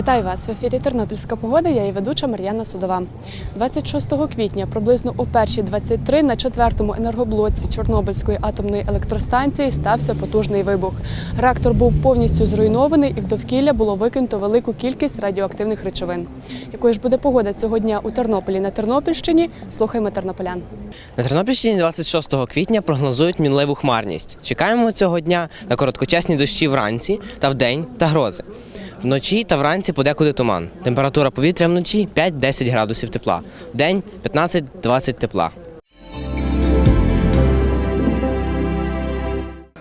Вітаю вас в ефірі Тернопільська погода. Я її ведуча Мар'яна Судова. 26 квітня, приблизно о 1.23 на четвертому енергоблоці Чорнобильської атомної електростанції стався потужний вибух. Реактор був повністю зруйнований і в довкілля було викинуто велику кількість радіоактивних речовин. Якою ж буде погода цього дня у Тернополі на Тернопільщині? Слухаймо тернополян. На Тернопільщині 26 квітня прогнозують мінливу хмарність. Чекаємо цього дня на короткочасні дощі вранці та вдень та грози. Вночі та вранці подекуди туман. Температура повітря вночі 5-10 градусів тепла. Вдень 15-20 тепла.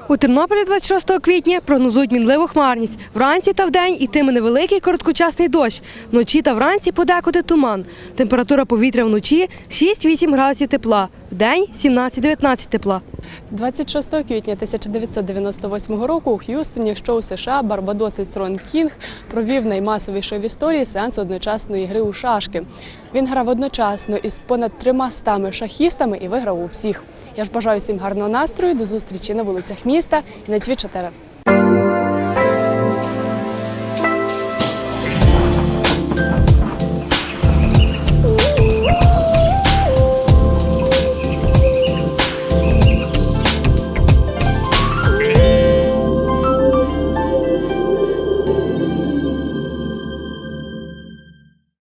У Тернополі 26 квітня прогнозують мінливу хмарність. Вранці та вдень йтиме невеликий короткочасний дощ. Вночі та вранці подекуди туман. Температура повітря вночі 6-8 градусів тепла. Вдень 17-19 тепла. 26 квітня 1998 року у Х'юстоні, що у США, барбадосець Рон Кінг провів наймасовіший в історії сеанс одночасної гри у шашки. Він грав одночасно із понад трьома стами шахістами і виграв у всіх. Я ж бажаю всім гарного настрою. До зустрічі на вулицях міста і на Тві 4